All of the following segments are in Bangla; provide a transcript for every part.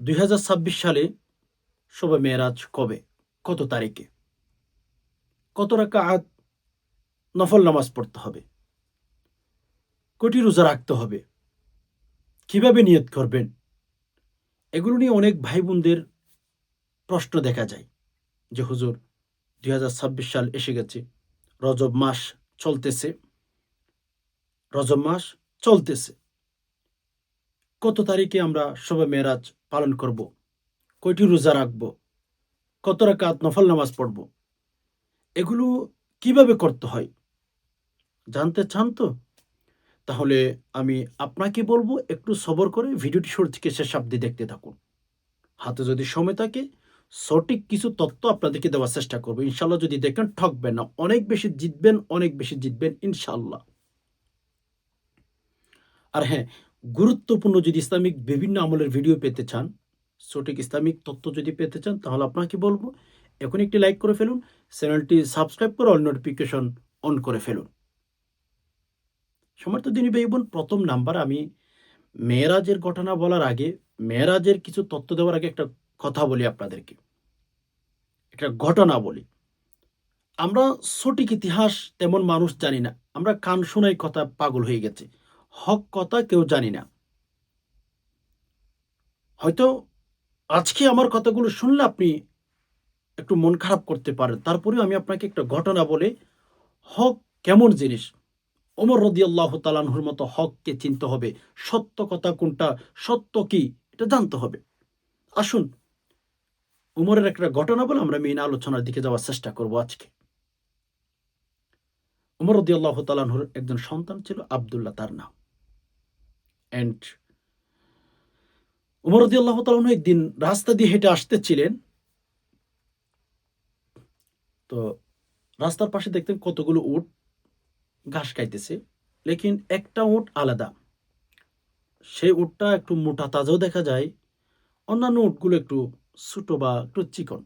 দুই হাজার ছাব্বিশ সালে শোভা মেয়েরাজ কবে? কত তারিখে? কত রাকাত নফল নামাজ পড়তে হবে? কোটি রোজা রাখতে হবে? কীভাবে নিয়ত করবেন? এগুলো নিয়ে অনেক ভাই বোনদের প্রশ্ন দেখা যায় যে, হুজুর, দুই হাজার ছাব্বিশ সাল এসে গেছে, রজব মাস চলতেছে। রজব মাস চলতেছে। কত তারিখে আমরা শোভা মেয়েরাজ পালন করব। কয়টি রোজা রাখব? কত রাকাত নফল নামাজ পড়ব? এগুলো কীভাবে করতে হয়? জানতে চান তো? তাহলে আমি আপনাকে বলব একটু সবর করে ভিডিওটি শুরু থেকে শেষ অব্দি দেখতে থাকুন। হাতে যদি সময় থাকে, সঠিক কিছু তথ্য আপনাদেরকে দেওয়ার চেষ্টা করব। ইনশাল্লাহ যদি দেখেন, ঠকবেন না। অনেক বেশি জিতবেন, অনেক বেশি জিতবেন ইনশাল্লাহ আর হ্যাঁ গুরুত্বপূর্ণ যদি ইসলামিক বিভিন্ন আমলের ভিডিও পেতে চান, সঠিক ইসলামিক তথ্য যদি পেতে চান, তাহলে আপনাকে বলব এখন একটি লাইক করে ফেলুন, চ্যানেলটি সাবস্ক্রাইব করে অল নোটিফিকেশন অন করে ফেলুন। সমর্থ দিনী ভাই বোন, প্রথম নাম্বার আমি মেয়েরাজের ঘটনা বলার আগে, মেয়েরাজের কিছু তথ্য দেওয়ার আগে একটা কথা বলি আপনাদেরকে। একটা ঘটনা বলি। আমরা সঠিক ইতিহাস তেমন মানুষ জানি না। আমরা কান শোনাই কথা পাগল হয়ে গেছে। হক কথা কেউ জানি না। হয়তো আজকে আমার কথাগুলো শুনলে আপনি একটু মন খারাপ করতে পারেন। তারপরেও আমি আপনাকে একটা ঘটনা বলে। হক কেমন জিনিস? ওমর রদি আল্লাহ তালানহুর মতো হককে চিনতে হবে। সত্য কথা কোনটা? সত্য কি? এটা জানতে হবে। আসুন উমরের একটা ঘটনা বলে আমরা মেন আলোচনার দিকে যাওয়ার চেষ্টা করব আজকে। উমর রদি আল্লাহ তালানহুর একজন সন্তান ছিল আবদুল্লাহ, তার নাম। অ্যান্ড উমর রদি আল্লাহ তালানহু একদিন রাস্তা দিয়ে হেঁটে আসতেছিলেন। তো রাস্তার পাশে দেখতেন কতগুলো উট ঘাস খাইতেছে, লেকিন একটা উট আলাদা। সেই উটটা একটু মোটা তাজাও দেখা যায়, অন্যান্য উটগুলো একটু ছোটো বা একটু চিকন।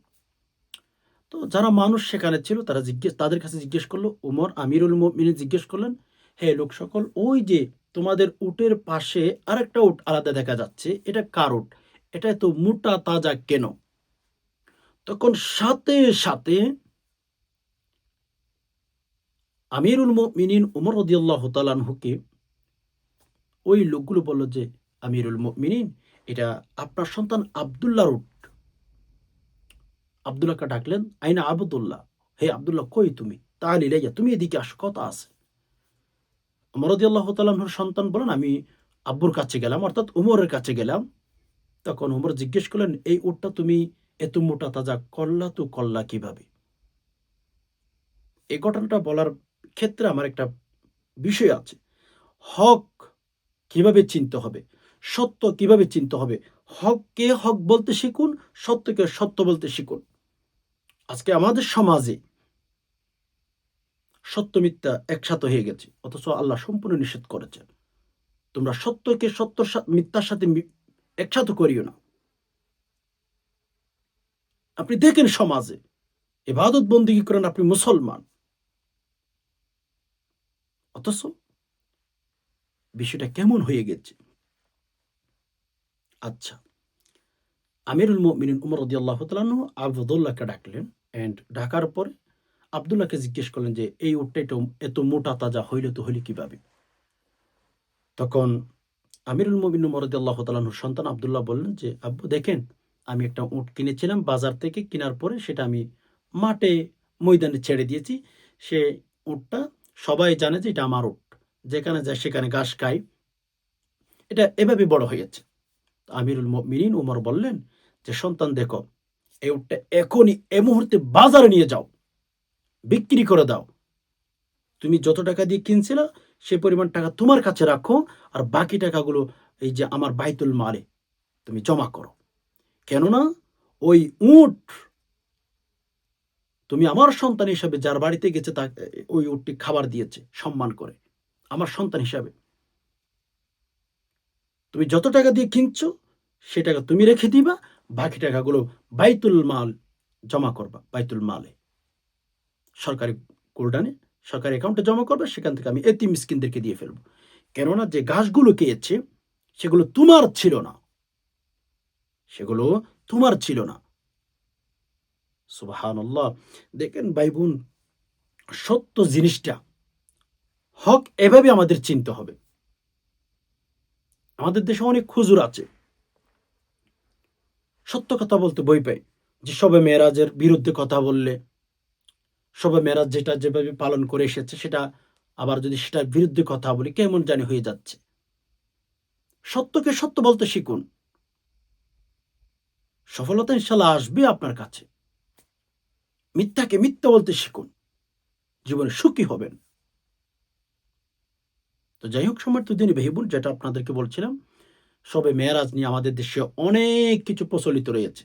তো যারা মানুষ সেখানে ছিল, তারা জিজ্ঞেস তাদের কাছে জিজ্ঞেস করল, উমর আমিরুল মিনি জিজ্ঞেস করলেন, হে লোক সকল, ওই যে তোমাদের উটের পাশে আরেকটা উট আলাদা দেখা যাচ্ছে। এটা কার উট? এটা তো মোটা তাজা কেন? তখন সাথে সাথে আমিরুল মিনিন উমর রদিয়াল্লাহ তালানহুকে ওই লোকগুলো বলল যে, আমিরুল মিনিন এটা আপনার সন্তান আবদুল্লাহ উট। আবদুল্লাহকে ডাকলেন, আইনা আবদুল্লাহ, হে আবদুল্লাহ, কই তুমি? তাহলে ইলাইয়া, তুমি এদিকে আসো, কথা আছে। মরদি আল্লাহ তালাহুর সন্তান বলেন, আমি আব্বুর কাছে গেলাম, অর্থাৎ উমরের কাছে গেলাম। তখন উমর জিজ্ঞেস করলেন, এই উটটা তুমি এত মোটা তাজা করলা তো করলা কীভাবে? এই ঘটনাটা বলার ক্ষেত্রে আমার একটা বিষয় আছে। হক কীভাবে চিনতে হবে? সত্য কীভাবে চিনতে হবে? হককে হক বলতে শিখুন, সত্যকে সত্য বলতে শিখুন। আজকে আমাদের সমাজে সত্য মিথ্যা একসাথে হয়ে গেছে, অথচ আল্লাহ সম্পূর্ণ নিষেধ করেছেন। তোমরা সত্যকে সত্য মিথ্যার সাথে একসাথে করিও না। আপনি দেখেন সমাজে, এবাদত বন্দিগি করেন? আপনি মুসলমান। অথচ বিষয়টা কেমন হয়ে গেছে? আচ্ছা আমিরুল মিনিন উমর রদি আবদুল্লাহকে ডাকলেন অ্যান্ড ডাকার পরে আবদুল্লাহকে জিজ্ঞেস করলেন যে, এই উটটা এটা এত মোটা তাজা, হইলে তো হইলে কীভাবে? তখন আমিরুল মবিন মরদি আল্লাহ তালাহুর সন্তান আবদুল্লাহ বললেন যে, আব্বু, দেখেন, আমি একটা উট কিনেছিলাম বাজার থেকে, কেনার পরে সেটা আমি মাঠে, ময়দানে ছেড়ে দিয়েছি। সে উটটা সবাই জানে যে এটা আমার উট। যেখানে যায়, সেখানে ঘাস খাই এটা এভাবে বড় হয়েছে আমিরুল মিনিন উমর বললেন যে, সন্তান, দেখো, এই উটটা এখনই এ মুহূর্তে বাজারে নিয়ে যাও। বিক্রি করে দাও। তুমি যত টাকা দিয়ে কিনছিল, সে পরিমাণ টাকা তোমার কাছে রাখো আর বাকি টাকাগুলো এই যে আমার বাইতুল মালে তুমি জমা করো। কেননা ওই উট তুমি আমার সন্তান হিসাবে যার বাড়িতে গেছে তা, ওই উটটি খাবার দিয়েছে, সম্মান করে। আমার সন্তান হিসাবে। তুমি যত টাকা দিয়ে কিনছো, সে টাকা তুমি রেখে দিবা, বাকি টাকাগুলো বাইতুল মাল জমা করবা, বাইতুল মালে। সরকারি গোল্ডানে সরকারি অ্যাকাউন্টে জমা করবে, সেখান থেকে আমি এতিম মিসকিনদেরকে দিয়ে ফেলব। কেননা যে গাছগুলো খেয়েছে, সেগুলো তোমার ছিল না। সেগুলো তোমার ছিল না। সুবাহান দেখেন ভাই বোন সত্য জিনিসটা, হক এভাবে আমাদের চিনতে হবে। আমাদের দেশে অনেক খুজুর আছে। সত্য কথা বলতে বই পাই যে সবে মেয়েরাজের বিরুদ্ধে কথা বললে সবে মেয়েরাজ যেটা যেভাবে পালন করে এসেছে, সেটা আবার যদি সেটার বিরুদ্ধে কথা বলি, কেমন জানি হয়ে যাচ্ছে। সত্যকে সত্য বলতে শিখুন। সফলতা ইনশাল্লাহ আসবে আপনার কাছে। মিথ্যাকে মিথ্যা বলতে শিখুন। জীবনে সুখী হবেন। তো যাই হোক সময় তো দিনই ভেবুন যেটা আপনাদেরকে বলছিলাম সবে মেয়ারাজ নিয়ে আমাদের দেশে অনেক কিছু প্রচলিত রয়েছে।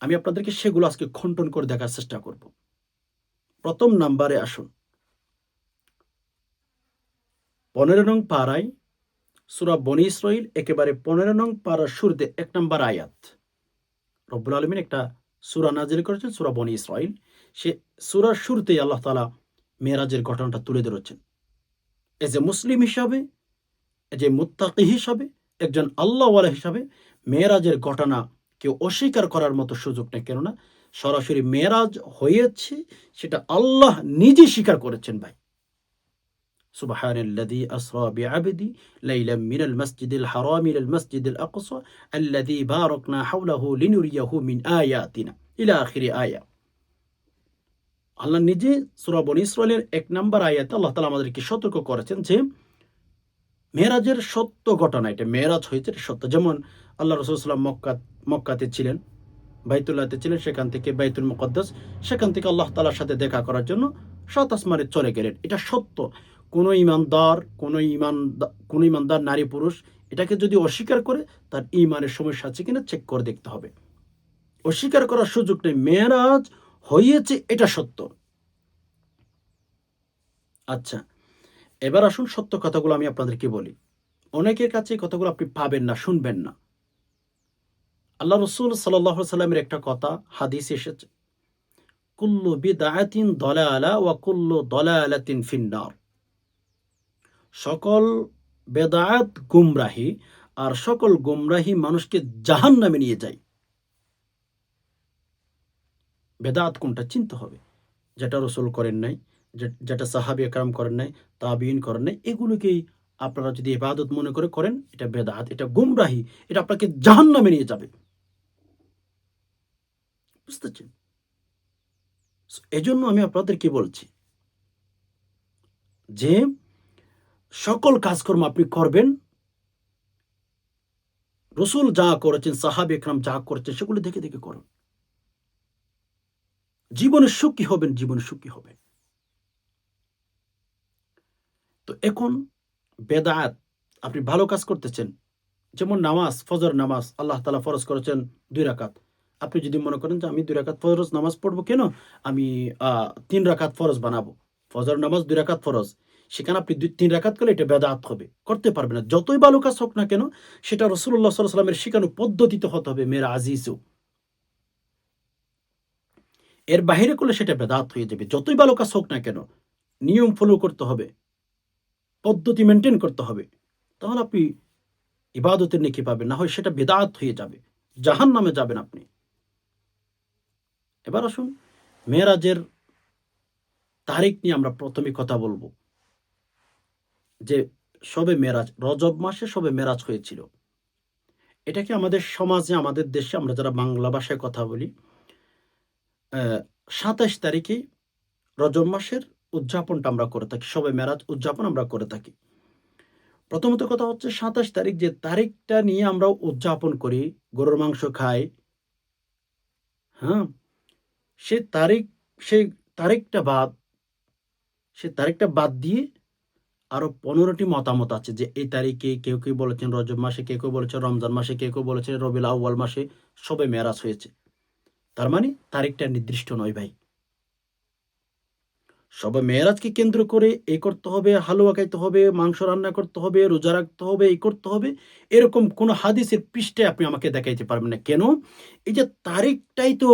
আমি আপনাদেরকে সেগুলো আজকে খণ্ডন করে দেখার চেষ্টা করব। প্রথম নাম্বারে আসুন। পনেরো নং পাড়ায়, সুরা বনি ইসরাইল, একেবারে পনেরো নং পাড়ার শুরুতে এক নম্বর আয়াত। রব্বুল আলমিন একটা সুরা নাজিল করেছেন, সুরা বনি ইসরাইল। সে সুরার শুরুতেই আল্লাহ তালা মেয়েরাজের ঘটনাটা তুলে ধরেছেন। এ মুসলিম হিসাবে, এ মুত্তাকি হিসাবে, একজন আল্লাহওয়ালা হিসাবে মেয়েরাজের ঘটনা কেউ অস্বীকার করার মতো সুযোগ নেই, কেননা সরাসরি মেয়েরাজ হয়েছে সেটা আল্লাহ নিজে স্বীকার করেছেন ভাই سبحان الذي أسرى بعبدي ليلا من المسجد الحرام إلى المسجد الأقصى الذي باركنا حوله لنريه من آياتنا إلى آخر آية আল্লাহ নিজে সুরা বনি ইসরায়েলের এক নম্বর আয়াতে আল্লাহ তালা আমাদেরকে সতর্ক করেছেন যে মেয়েরাজের সত্য ঘটনা এটা মেয়েরাজ হয়েছে এটা সত্য যেমন আল্লাহ রসুলাম মক্কা মক্কাতে ছিলেন বাইতুল্লাহতে ছিলেন, সেখান থেকে বাইতুল মুকদ্দাস, সেখান থেকে আল্লাহ তালার সাথে দেখা করার জন্য সাত আসমানে চলে গেলেন। এটা সত্য। কোনো ইমানদার, কোনো ইমান কোনো ইমানদার নারী পুরুষ এটাকে যদি অস্বীকার করে, তার ইমানের সমস্যা আছে কিনা চেক করে দেখতে হবে। অস্বীকার করার সুযোগ নেই। মেয়েরাজ হয়েছে এটা সত্য। আচ্ছা এবার আসুন সত্য কথাগুলো আমি আপনাদেরকে বলি। অনেকের কাছে এই কথাগুলো আপনি পাবেন না, শুনবেন না। আল্লাহ রসুল সাল্লাহ সাল্লামের একটা কথা, হাদিস এসেছে। কুল্লু বিদায়াতিন দলা আলা ওয়া কুল্লু দলা আলাতিন ফিন্নার। সকল বেদায়াত গুমরাহি আর সকল গুমরাহি মানুষকে জাহান নামে নিয়ে যায়। বেদাত কোনটা চিনতে হবে? যেটা রসুল করেন নাই যেটা সাহাবি একরাম করেন নাই তাবিন করেন নাই, এগুলোকেই আপনারা যদি এবাদত মনে করে করেন, এটা বেদাত এটা গুমরাহি, এটা আপনাকে জাহান নামে নিয়ে যাবে। বুঝতেছেন এজন্য আমি আপনাদেরকে বলছি যে সকল কাজকর্ম আপনি করবেন, রসুল যা করেছেন, সাহাব একরাম যা করেছেন, সেগুলো দেখে দেখে করুন। জীবনে সুখী হবেন, জীবনে সুখী হবেন। তো এখন বেদাত আপনি ভালো কাজ করতেছেন, যেমন নামাজ, ফজর নামাজ, আল্লাহ তালা ফরজ করেছেন দুই রাকাত। আপনি যদি মনে করেন যে আমি দুই রাকাত ফরজ নামাজ পড়ব কেন? আমি তিন রাকাত ফরজ বানাবো। ফজর নামাজ দুই রাকাত ফরজ। সেখানে আপনি দুই, তিন রাকাত করলে এটা বেদাত হবে। করতে পারবে না। যতই ভালো কাজ হোক না কেন, সেটা রসুল্লাহ সাল্লামের শেখানো পদ্ধতিতে হতে হবে মেয়েরা আজিজও। এর বাহিরে করলে সেটা বেদাত হয়ে যাবে। যতই ভালো কাজ হোক না কেন, নিয়ম ফলো করতে হবে। পদ্ধতি মেনটেন করতে হবে। তাহলে আপনি ইবাদতের নেকি পাবেন। না হয় সেটা বেদাত হয়ে যাবে। জাহান নামে যাবেন আপনি। এবার আসুন, মেয়েরাজের তারিখ নিয়ে আমরা প্রথমে কথা বলব। যে সবে মেরাজ রজব মাসে সবে মেরাজ হয়েছিল। এটাকে আমাদের সমাজে, আমাদের দেশে, আমরা যারা বাংলা ভাষায় কথা বলি সাতাশ তারিখে রজব মাসের উদযাপনটা আমরা করে থাকি, সবে মেরাজ উদযাপন আমরা করে থাকি। প্রথমত কথা হচ্ছে সাতাশ তারিখ, যে তারিখটা নিয়ে আমরা উদযাপন করি, গরুর মাংস খাই হ্যাঁ? সে তারিখ, সে তারিখটা বাদ, সে তারিখটা বাদ দিয়ে আরও পনেরোটি মতামত আছে যে এই তারিখে কেউ কেউ বলেছেন রজব মাসে, কেউ কেউ বলেছেন রমজান মাসে, কেউ কেউ বলেছেন রবিল আউ্বাল মাসে সবে মেরাজ হয়েছে। তার মানে তারিখটা নির্দিষ্ট নয় ভাই। সবে মেয়েরাজকে কেন্দ্র করে এই করতে হবে, হালুয়া খাইতে হবে, মাংস রান্না করতে হবে, রোজা রাখতে হবে এই করতে হবে, এরকম কোনো হাদিসের পৃষ্ঠে আপনি আমাকে দেখাইতে পারবেন না। কেন? এই যে তারিখটাই তো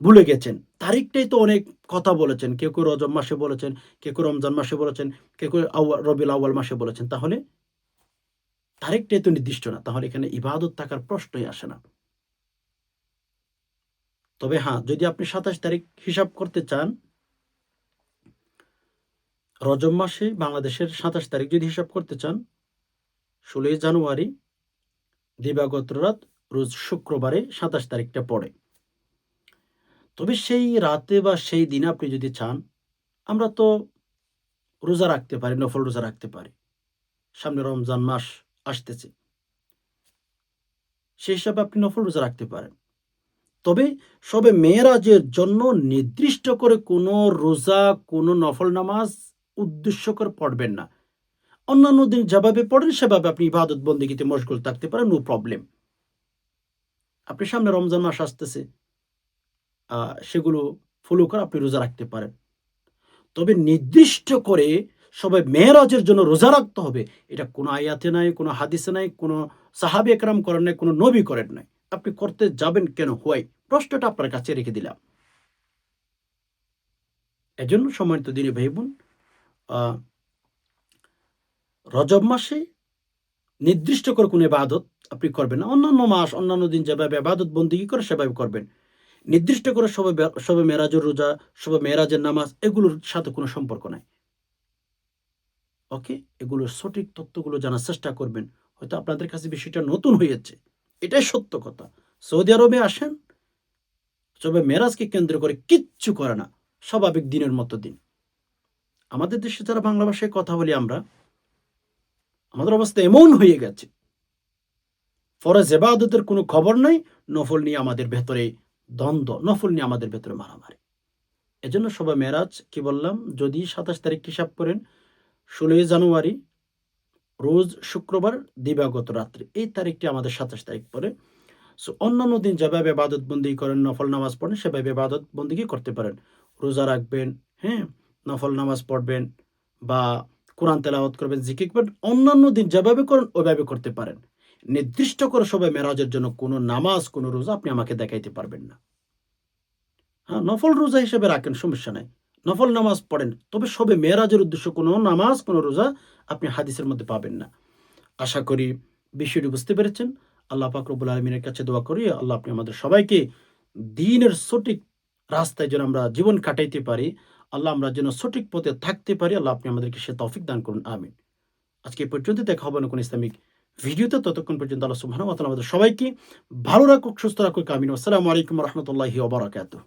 ভুলে গেছেন। তারিখটাই তো অনেক কথা বলেছেন। কেউ কেউ রজব মাসে বলেছেন, কেউ কেউ রমজান মাসে বলেছেন, কেউ কেউ রবিল আউ্বাল মাসে বলেছেন। তাহলে তারিখটাই তো নির্দিষ্ট না। তাহলে এখানে ইবাদত থাকার প্রশ্নই আসে না। তবে হ্যাঁ যদি আপনি সাতাশ তারিখ হিসাব করতে চান, রজব মাসে বাংলাদেশের সাতাশ তারিখ যদি হিসাব করতে চান, ষোলোই জানুয়ারি, দিবাগত রাত রোজ শুক্রবারে সাতাশ তারিখটা পড়ে। তবে সেই রাতে বা সেই দিনে আপনি যদি চান, আমরা তো রোজা রাখতে পারি, নফল রোজা রাখতে পারি। সামনে রমজান মাস আসতেছে। সেই হিসাবে আপনি নফল রোজা রাখতে পারেন। তবে সবে মেয়েরাজের জন্য নির্দিষ্ট করে কোনো রোজা, কোনো নফল নামাজ উদ্দেশ্য করে পড়বেন না। অন্যান্য দিন যেভাবে পড়েন, সেভাবে আপনি ইবাদত বন্দিগিতে মশগুল থাকতে পারেন, নো প্রবলেম। আপনি সামনে রমজান মাস আসতেছে। সেগুলো ফলো করে আপনি রোজা রাখতে পারেন। তবে নির্দিষ্ট করে সবাই মেয়েরাজের জন্য রোজা রাখতে হবে। এটা কোনো আয়াতে নাই, কোনো হাদিসে নাই, কোনো সাহাবি একরাম করেন নাই, কোনো নবী করেন নাই। আপনি করতে যাবেন কেন? হোয়াই? প্রশ্নটা আপনার কাছে রেখে দিলাম। এজন্য সম্মানিত দিনে ভাই বোন রজব মাসে নির্দিষ্ট করে কোনো ইবাদত আপনি করবেন না। অন্যান্য মাস, অন্যান্য দিন যেভাবে ইবাদত বন্দিগি করে সেভাবে করবেন। নির্দিষ্ট করে সবে সবে মেরাজের রোজা, সবে মেরাজের নামাজ, এগুলোর সাথে কোনো সম্পর্ক নাই। ওকে এগুলোর সঠিক তথ্যগুলো জানার চেষ্টা করবেন। হয়তো আপনাদের কাছে বিষয়টা নতুন হয়েছে। এটাই সত্য কথা। সৌদি আরবে আসেন তবে মেরাজকে কেন্দ্র করে কিচ্ছু করে না। স্বাভাবিক দিনের মতো দিন। আমাদের দেশে যারা বাংলা ভাষায় কথা বলি আমরা, আমাদের অবস্থা এমন হয়ে গেছে। ফরজ এবাদতের কোনো খবর নাই, নফল নিয়ে আমাদের ভেতরে দ্বন্দ্ব, নফল নিয়ে আমাদের ভেতরে মারামারি। এজন্য সবাই মেরাজ কি বললাম? যদি সাতাশ তারিখ হিসাব করেন, ষোলোই জানুয়ারি, রোজ শুক্রবার দিবাগত রাত্রি, এই তারিখটি আমাদের সাতাশ তারিখ পরে। সো অন্যান্য দিন যেভাবে বাদত বন্দি করেন, নফল নামাজ পড়েন, সেভাবে বাদত বন্দিকে করতে পারেন। রোজা রাখবেন হ্যাঁ নফল নামাজ পড়বেন বা কোরআন তেলাওয়াত করবেন, জিকির করবেন, অন্যান্য দিন যেভাবে করেন, ওইভাবে করতে পারেন। নির্দিষ্ট করে সবাই মেরাজের জন্য কোনো নামাজ, কোনো রোজা আপনি আমাকে দেখাইতে পারবেন না। হ্যাঁ নফল রোজা হিসেবে রাখেন, সমস্যা নাই। নফল নামাজ পড়েন, তবে সবে মেয়েরাজের উদ্দেশ্য কোনো নামাজ, কোনো রোজা আপনি হাদিসের মধ্যে পাবেন না। আশা করি বিষয়টি বুঝতে পেরেছেন। আল্লাহ পাকরবুল আলমিনের কাছে দোয়া করি, আল্লাহ আপনি আমাদের সবাইকে দিনের সঠিক রাস্তায় যেন আমরা জীবন কাটাইতে পারি, আল্লাহ আমরা যেন সঠিক পথে থাকতে পারি, আল্লাহ আপনি আমাদেরকে সে তৌফিক দান করুন, আমিন। আজকে পর্যন্ত দেখা হবে না কোন ইসলামিক ভিডিওতে ততক্ষণ পর্যন্ত সুবহানাহু ওয়া তাআলা আমাদের সবাইকে ভালো রাখুক, সুস্থ রাখুক, আমিন। আসসালামু আলাইকুম রহমতুল্লাহি ওবরাকাতুহ